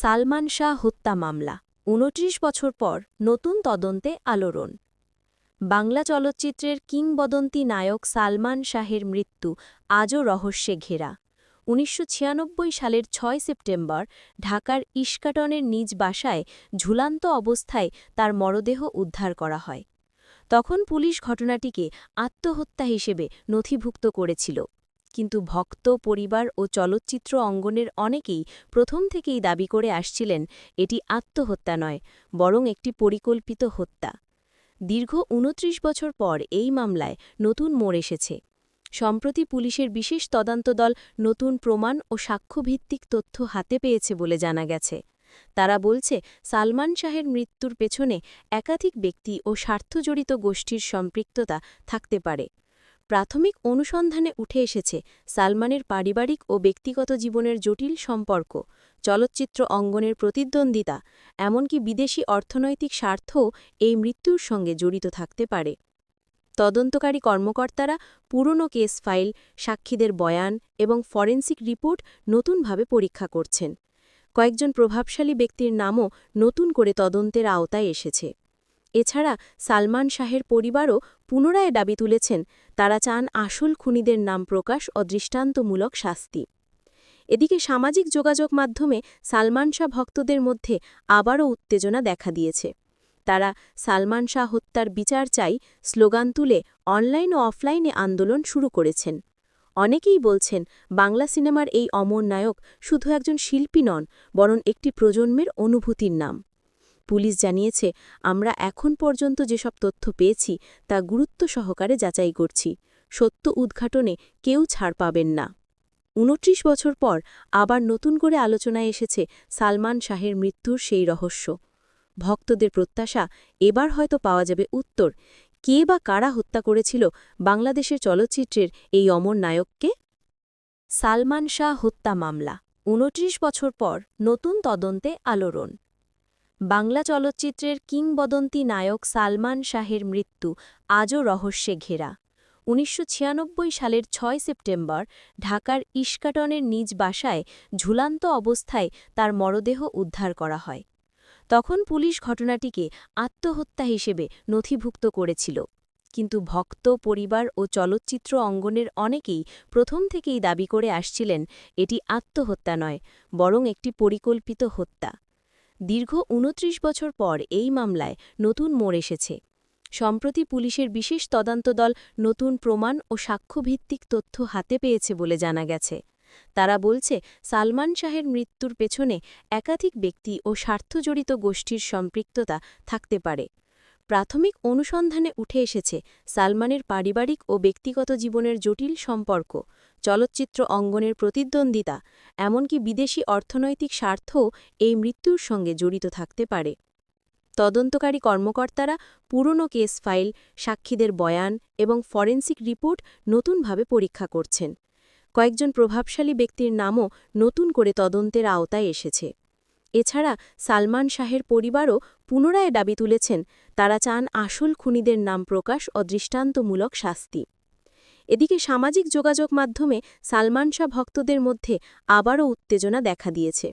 সালমান শাহ হত্যা মামলা, উনত্রিশ বছর পর নতুন তদন্তে আলোড়ন। বাংলা চলচ্চিত্রের কিংবদন্তি নায়ক সালমান শাহের মৃত্যু, আজও রহস্যে ঘেরা। উনিশশো ছিয়ানব্বই সালের ছয় সেপ্টেম্বর, ঢাকার ইস্কাটনের নিজ বাসায় ঝুলান্ত অবস্থায় তার মরদেহ উদ্ধার করা হয়। তখন পুলিশ ঘটনাটিকে আত্মহত্যা হিসেবে নথিভুক্ত করেছিল। কিন্তু ভক্ত, পরিবার ও চলচ্চিত্র অঙ্গনের অনেকেই প্রথম থেকেই দাবি করে আসছিলেন, এটি আত্মহত্যা নয়, বরং একটি পরিকল্পিত হত্যা। দীর্ঘ উনত্রিশ বছর পর এই মামলায় নতুন মোড় এসেছে। সম্প্রতি পুলিশের বিশেষ তদন্ত দল নতুন প্রমাণ ও সাক্ষ্যভিত্তিক তথ্য হাতে পেয়েছে বলে জানা গেছে। তারা বলছে, সালমান শাহের মৃত্যুর পেছনে একাধিক ব্যক্তি ও স্বার্থজড়িত গোষ্ঠীর সম্পৃক্ততা থাকতে পারে। প্রাথমিক অনুসন্ধানে উঠে এসেছে সালমানের পারিবারিক ও ব্যক্তিগত জীবনের জটিল সম্পর্ক, চলচ্চিত্র অঙ্গনের প্রতিদ্বন্দ্বিতা, এমনকি বিদেশি অর্থনৈতিক স্বার্থও এই মৃত্যুর সঙ্গে জড়িত থাকতে পারে। তদন্তকারী কর্মকর্তারা পুরনো কেস ফাইল, সাক্ষীদের বয়ান এবং ফরেন্সিক রিপোর্ট নতুনভাবে পরীক্ষা করছেন। কয়েকজন প্রভাবশালী ব্যক্তির নামও নতুন করে তদন্তের আওতায় এসেছে। এছাড়া সালমান শাহের পরিবারও পুনরায় দাবি তুলেছেন, তারা চান আসল খুনিদের নাম প্রকাশ ও দৃষ্টান্তমূলক শাস্তি। এদিকে সামাজিক যোগাযোগ মাধ্যমে সালমান শাহ ভক্তদের মধ্যে আবারও উত্তেজনা দেখা দিয়েছে। তারা সালমান শাহ হত্যার বিচার চাই স্লোগান তুলে অনলাইন ও অফলাইনে আন্দোলন শুরু করেছেন। অনেকেই বলছেন, বাংলা সিনেমার এই অমর নায়ক শুধু একজন শিল্পী নন, বরং একটি প্রজন্মের অনুভূতির নাম। পুলিশ জানিয়েছে, আমরা এখন পর্যন্ত যেসব তথ্য পেয়েছি, তা গুরুত্ব সহকারে যাচাই করছি। সত্য উদ্ঘাটনে কেউ ছাড় পাবেন না। উনত্রিশ বছর পর আবার নতুন করে আলোচনায় এসেছে সালমান শাহের মৃত্যুর সেই রহস্য। ভক্তদের প্রত্যাশা, এবার হয়তো পাওয়া যাবে উত্তর। কে বা কারা হত্যা করেছিল বাংলাদেশের চলচ্চিত্রের এই অমর নায়ককে? সালমান শাহ হত্যা মামলা। উনত্রিশ বছর পর নতুন তদন্তে আলোড়ন। বাংলা চলচ্চিত্রের কিংবদন্তি নায়ক সালমান শাহের মৃত্যু, আজও রহস্যে ঘেরা। উনিশশো ছিয়ানব্বই সালের ছয় সেপ্টেম্বর, ঢাকার ইস্কাটনের নিজ বাসায় ঝুলান্ত অবস্থায় তার মরদেহ উদ্ধার করা হয়। তখন পুলিশ ঘটনাটিকে আত্মহত্যা হিসেবে নথিভুক্ত করেছিল। কিন্তু ভক্ত, পরিবার ও চলচ্চিত্র অঙ্গনের অনেকেই প্রথম থেকেই দাবি করে আসছিলেন, এটি আত্মহত্যা নয়, বরং একটি পরিকল্পিত হত্যা। দীর্ঘ উনত্রিশ বছর পর এই মামলায় নতুন মোড় এসেছে। সম্প্রতি পুলিশের বিশেষ তদন্ত দল নতুন প্রমাণ ও সাক্ষ্যভিত্তিক তথ্য হাতে পেয়েছে বলে জানা গেছে। তারা বলছে, সালমান শাহের মৃত্যুর পেছনে একাধিক ব্যক্তি ও স্বার্থজড়িত গোষ্ঠীর সম্পৃক্ততা থাকতে পারে। প্রাথমিক অনুসন্ধানে উঠে এসেছে সালমানের পারিবারিক ও ব্যক্তিগত জীবনের জটিল সম্পর্ক, চলচ্চিত্র অঙ্গনের প্রতিদ্বন্দ্বিতা, এমনকি বিদেশি অর্থনৈতিক স্বার্থও এই মৃত্যুর সঙ্গে জড়িত থাকতে পারে। তদন্তকারী কর্মকর্তারা পুরনো কেস ফাইল, সাক্ষীদের বয়ান এবং ফরেন্সিক রিপোর্ট নতুনভাবে পরীক্ষা করছেন। কয়েকজন প্রভাবশালী ব্যক্তির নামও নতুন করে তদন্তের আওতায় এসেছে। এছাড়া সালমান শাহের পরিবারও পুনরায় দাবি তুলেছেন, তারা চান আসল খুনিদের নাম প্রকাশ ও দৃষ্টান্তমূলক শাস্তি। এদিকে সামাজিক যোগাযোগ মাধ্যমে সালমান শাহ ভক্তদের মধ্যে আবারও উত্তেজনা দেখা দিয়েছে।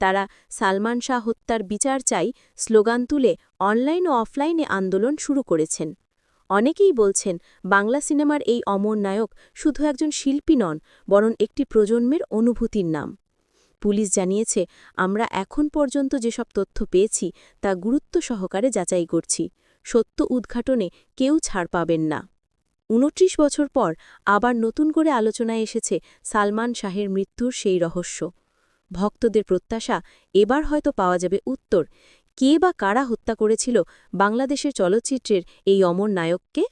তারা সালমান শাহ হত্যার বিচার চাই স্লোগান তুলে অনলাইন ও অফলাইনে আন্দোলন শুরু করেছেন। অনেকেই বলছেন, বাংলা সিনেমার এই অমর নায়ক শুধু একজন শিল্পী নন, বরং একটি প্রজন্মের অনুভূতির নাম। পুলিশ জানিয়েছে, আমরা এখন পর্যন্ত যেসব তথ্য পেয়েছি, তা গুরুত্ব সহকারে যাচাই করছি। সত্য উদ্ঘাটনে কেউ ছাড় পাবেন না। উনত্রিশ বছর পর আবার নতুন করে আলোচনায় এসেছে সালমান শাহের মৃত্যুর সেই রহস্য। ভক্তদের প্রত্যাশা এবার হয়তো পাওয়া যাবে উত্তর। কে বা কারা হত্যা করেছিল বাংলাদেশের চলচ্চিত্রের এই অমর নায়ককে?